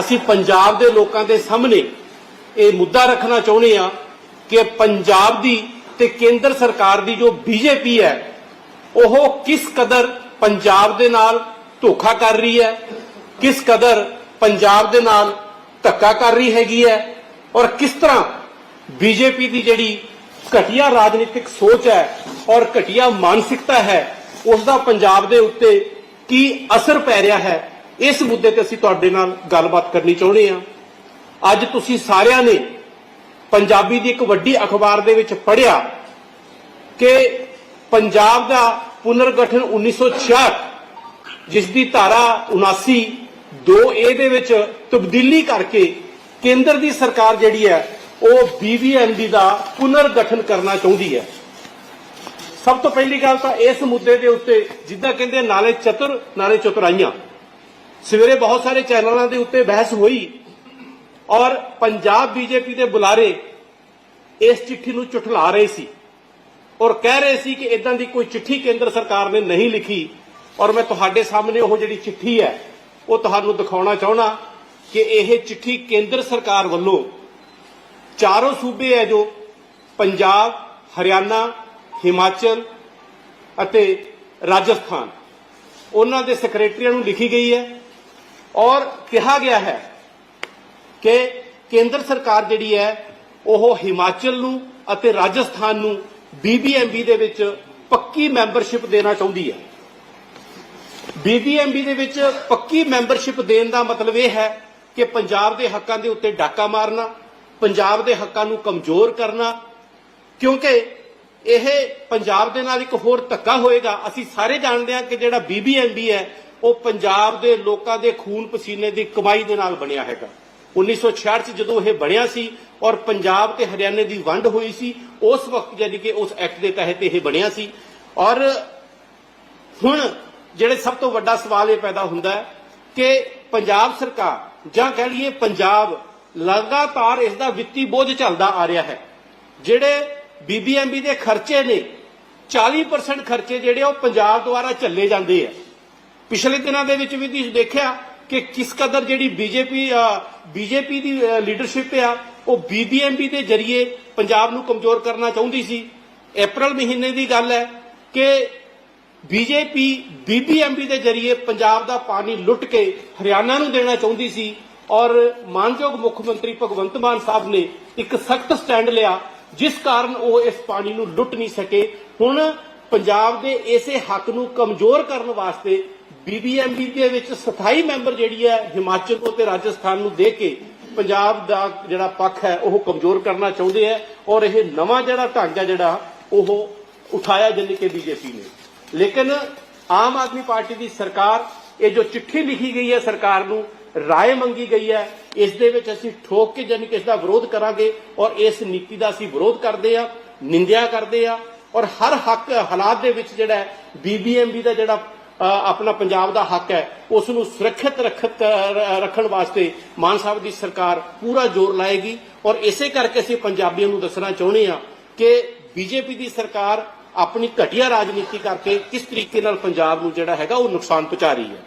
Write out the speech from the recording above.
ਅਸੀਂ ਪੰਜਾਬ ਦੇ ਲੋਕਾਂ ਦੇ ਸਾਹਮਣੇ ਇਹ ਮੁੱਦਾ ਰੱਖਣਾ ਚਾਹੁੰਦੇ ਆ ਕਿ ਪੰਜਾਬ ਦੀ ਤੇ ਕੇਂਦਰ ਸਰਕਾਰ ਦੀ ਜੋ ਬੀਜੇਪੀ ਹੈ, ਉਹ ਕਿਸ ਕਦਰ ਪੰਜਾਬ ਦੇ ਨਾਲ ਧੋਖਾ ਕਰ ਰਹੀ ਹੈ, ਕਿਸ ਕਦਰ ਪੰਜਾਬ ਦੇ ਨਾਲ ਧੱਕਾ ਕਰ ਰਹੀ ਹੈਗੀ ਹੈ ਔਰ ਕਿਸ ਤਰ੍ਹਾਂ ਬੀਜੇਪੀ ਦੀ ਜਿਹੜੀ ਘਟੀਆ ਰਾਜਨੀਤਿਕ ਸੋਚ ਹੈ ਔਰ ਘਟੀਆ ਮਾਨਸਿਕਤਾ ਹੈ, ਉਸ ਦਾ ਪੰਜਾਬ ਦੇ ਉੱਤੇ ਕੀ ਅਸਰ ਪੈ ਰਿਹਾ ਹੈ ਇਸ ਮੁੱਦੇ ਤੇ ਅਸੀਂ ਤੁਹਾਡੇ ਨਾਲ ਗੱਲਬਾਤ ਕਰਨੀ ਚਾਹੁੰਦੇ ਹਾਂ। ਅੱਜ ਤੁਸੀਂ ਸਾਰਿਆਂ ਨੇ ਪੰਜਾਬੀ ਦੀ ਇੱਕ ਵੱਡੀ ਅਖਬਾਰ ਦੇ ਵਿੱਚ ਪੜ੍ਹਿਆ ਕਿ ਪੰਜਾਬ ਦਾ ਪੁਨਰਗਠਨ 1966 ਜਿਸ ਦੀ ਧਾਰਾ 79 2A ਦੇ ਵਿੱਚ ਤਬਦੀਲੀ ਕਰਕੇ ਕੇਂਦਰ ਦੀ ਸਰਕਾਰ ਜਿਹੜੀ ਹੈ, ਉਹ ਬੀਬੀਐਮਬੀ ਦਾ ਪੁਨਰਗਠਨ ਕਰਨਾ ਚਾਹੁੰਦੀ ਹੈ। ਸਭ ਤੋਂ ਪਹਿਲੀ ਗੱਲ ਤਾਂ ਇਸ ਮੁੱਦੇ ਦੇ ਉੱਤੇ ਜਿੱਦਾਂ ਕਹਿੰਦੇ ਨਾਲੇ ਚਤੁਰ, ਨਾਲੇ ਚਤੁਰਾਈਆਂ। ਸਵੇਰੇ ਬਹੁਤ ਸਾਰੇ ਚੈਨਲਾਂ ਦੇ ਉੱਤੇ ਬਹਿਸ ਹੋਈ ਔਰ ਪੰਜਾਬ ਬੀਜੇਪੀ ਦੇ ਬੁਲਾਰੇ ਇਸ ਚਿੱਠੀ ਨੂੰ ਝੁਠਲਾ ਰਹੇ ਸੀ ਔਰ ਕਹਿ ਰਹੇ ਸੀ ਕਿ ਇਦਾਂ ਦੀ ਕੋਈ ਚਿੱਠੀ ਕੇਂਦਰ ਸਰਕਾਰ ਨੇ ਨਹੀਂ ਲਿਖੀ ਔਰ ਮੈਂ ਤੁਹਾਡੇ ਸਾਹਮਣੇ ਉਹ ਜਿਹੜੀ ਚਿੱਠੀ ਹੈ, ਉਹ ਤੁਹਾਨੂੰ ਦਿਖਾਉਣਾ ਚਾਹਣਾ ਕਿ ਇਹ ਚਿੱਠੀ ਕੇਂਦਰ ਸਰਕਾਰ ਵੱਲੋਂ ਚਾਰੋਂ ਸੂਬੇ ਹੈ ਜੋ ਪੰਜਾਬ, ਹਰਿਆਣਾ, ਹਿਮਾਚਲ ਅਤੇ ਰਾਜਸਥਾਨ, ਉਹਨਾਂ ਦੇ ਸੈਕਟਰੀਆਂ ਨੂੰ ਲਿਖੀ ਗਈ ਹੈ। ਔਰ ਕਿਹਾ ਗਿਆ ਹੈ ਕਿ ਕੇਂਦਰ ਸਰਕਾਰ ਜਿਹੜੀ ਹੈ, ਉਹ ਹਿਮਾਚਲ ਨੂੰ ਅਤੇ ਰਾਜਸਥਾਨ ਨੂੰ ਬੀਬੀਐਮਬੀ ਦੇ ਵਿੱਚ ਪੱਕੀ ਮੈਂਬਰਸ਼ਿਪ ਦੇਣਾ ਚਾਹੁੰਦੀ ਹੈ। ਬੀਬੀਐਮਬੀ ਦੇ ਵਿੱਚ ਪੱਕੀ ਮੈਂਬਰਸ਼ਿਪ ਦੇਣ ਦਾ ਮਤਲਬ ਇਹ ਹੈ ਕਿ ਪੰਜਾਬ ਦੇ ਹੱਕਾਂ ਦੇ ਉੱਤੇ ਡਾਕਾ ਮਾਰਨਾ, ਪੰਜਾਬ ਦੇ ਹੱਕਾਂ ਨੂੰ ਕਮਜ਼ੋਰ ਕਰਨਾ, ਕਿਉਂਕਿ ਇਹ ਪੰਜਾਬ ਦੇ ਨਾਲ ਇੱਕ ਹੋਰ ਧੱਕਾ ਹੋਏਗਾ। ਅਸੀਂ ਸਾਰੇ ਜਾਣਦੇ ਹਾਂ ਕਿ ਜਿਹੜਾ ਬੀਬੀਐਮਬੀ ਹੈ, ਉਹ ਪੰਜਾਬ ਦੇ ਲੋਕਾਂ ਦੇ ਖੂਨ ਪਸੀਨੇ ਦੀ ਕਮਾਈ ਦੇ ਨਾਲ ਬਣਿਆ ਹੈਗਾ। 1966 ਚ ਜਦੋਂ ਇਹ ਬਣਿਆ ਸੀ ਔਰ ਪੰਜਾਬ ਤੇ ਹਰਿਆਣੇ ਦੀ ਵੰਡ ਹੋਈ ਸੀ, ਉਸ ਵਕਤ ਯਾਨੀ ਕਿ ਉਸ ਐਕਟ ਦੇ ਤਹਿਤ ਇਹ ਬਣਿਆ ਸੀ। ਔਰ ਹੁਣ ਜਿਹੜੇ ਸਭ ਤੋਂ ਵੱਡਾ ਸਵਾਲ ਇਹ ਪੈਦਾ ਹੁੰਦਾ ਹੈ ਕਿ ਪੰਜਾਬ ਸਰਕਾਰ, ਜਾਂ ਕਹਿ ਲਈਏ ਪੰਜਾਬ, ਲਗਾਤਾਰ ਇਸ ਦਾ ਵਿੱਤੀ ਬੋਝ ਚੱਲਦਾ ਆ ਰਿਹਾ ਹੈ। ਜਿਹੜੇ ਬੀਬੀਐਮਬੀ ਦੇ ਖਰਚੇ ਨੇ। 40% ਖਰਚੇ ਜਿਹੜੇ ਉਹ ਪੰਜਾਬ ਦੁਆਰਾ ਚੱਲੇ ਜਾਂਦੇ ਆ। ਪਿਛਲੇ ਦਿਨਾਂ ਦੇ ਵਿੱਚ ਵੀ ਤੁਸੀਂ ਦੇਖਿਆ ਕਿ ਕਿਸ ਕਦਰ ਜਿਹੜੀ ਬੀਜੇਪੀ ਬੀਜੇਪੀ ਦੀ ਲੀਡਰਸ਼ਿਪ ਆ, ਉਹ ਬੀਬੀਐਮਬੀ ਦੇ ਜ਼ਰੀਏ ਪੰਜਾਬ ਨੂੰ ਕਮਜ਼ੋਰ ਕਰਨਾ ਚਾਹੁੰਦੀ ਸੀ। ਅਪ੍ਰੈਲ ਮਹੀਨੇ ਦੀ ਗੱਲ ਹੈ ਕਿ ਬੀਜੇਪੀ ਬੀਬੀਐਮਬੀ ਦੇ ਜ਼ਰੀਏ ਪੰਜਾਬ ਦਾ ਪਾਣੀ ਲੁੱਟ ਕੇ ਹਰਿਆਣਾ ਨੂੰ ਦੇਣਾ ਚਾਹੁੰਦੀ ਸੀ ਔਰ ਮਾਨਯੋਗ ਮੁੱਖ ਮੰਤਰੀ ਭਗਵੰਤ ਮਾਨ ਸਾਹਿਬ ਨੇ ਇੱਕ ਸਖਤ ਸਟੈਂਡ ਲਿਆ ਜਿਸ ਕਾਰਨ ਉਹ ਇਸ ਪਾਣੀ ਨੂੰ ਲੁੱਟ ਨਹੀਂ ਸਕੇ। ਹੁਣ ਪੰਜਾਬ ਦੇ ਇਸੇ ਹੱਕ ਨੂੰ ਕਮਜ਼ੋਰ ਕਰਨ ਵਾਸਤੇ ਬੀਬੀਐਮਬੀ ਦੇ ਵਿੱਚ ਸਥਾਈ ਮੈਂਬਰ ਜਿਹੜੀ ਹੈ, ਹਿਮਾਚਲ ਤੋਂ ਤੇ ਰਾਜਸਥਾਨ ਨੂੰ ਦੇ ਕੇ ਪੰਜਾਬ ਦਾ ਜਿਹੜਾ ਪੱਖ ਹੈ, ਉਹ ਕਮਜ਼ੋਰ ਕਰਨਾ ਚਾਹੁੰਦੇ ਹੈ ਔਰ ਇਹ ਨਵਾਂ ਜਿਹੜਾ ਢੰਗ ਹੈ ਜਿਹੜਾ, ਉਹ ਉਠਾਇਆ ਜਾਨੀ ਕਿ ਬੀਜੇਪੀ ਨੇ। ਲੇਕਿਨ ਆਮ ਆਦਮੀ ਪਾਰਟੀ ਦੀ ਸਰਕਾਰ, ਇਹ ਜੋ ਚਿੱਠੀ ਲਿਖੀ ਗਈ ਹੈ ਸਰਕਾਰ ਨੂੰ ਰਾਏ ਮੰਗੀ ਗਈ ਹੈ। ਇਸ ਦੇ ਵਿੱਚ ਅਸੀਂ ਠੋਕ ਕੇ ਜਾਨੀ ਕਿ ਇਸ ਦਾ ਵਿਰੋਧ ਕਰਾਂਗੇ ਔਰ ਇਸ ਨੀਤੀ ਦਾ ਅਸੀਂ ਵਿਰੋਧ ਕਰਦੇ ਆ ਨਿੰਦਿਆ ਕਰਦੇ ਆ ਔਰ ਹਰ ਹੱਕ ਹਾਲਾਤ ਦੇ ਵਿੱਚ ਜਿਹੜਾ ਬੀਬੀਐਮਬੀ ਦਾ ਜਿਹੜਾ ਆਪਣਾ ਪੰਜਾਬ ਦਾ ਹੱਕ ਹੈ ਉਸ ਨੂੰ ਸੁਰੱਖਿਅਤ ਰੱਖਤ ਰੱਖਣ ਵਾਸਤੇ ਮਾਨ ਸਾਹਿਬ ਦੀ ਸਰਕਾਰ ਪੂਰਾ ਜ਼ੋਰ ਲਾਏਗੀ ਔਰ ਇਸੇ ਕਰਕੇ ਅਸੀਂ ਪੰਜਾਬੀਆਂ ਨੂੰ ਦੱਸਣਾ ਚਾਹੁੰਦੇ ਆ ਕਿ ਬੀਜੇਪੀ ਦੀ ਸਰਕਾਰ ਆਪਣੀ ਘਟੀਆ ਰਾਜਨੀਤੀ ਕਰਕੇ ਕਿਸ ਤਰੀਕੇ ਨਾਲ ਪੰਜਾਬ ਨੂੰ ਜਿਹੜਾ ਹੈਗਾ ਉਹ ਨੁਕਸਾਨ ਪਹੁੰਚਾ ਰਹੀ ਹੈ।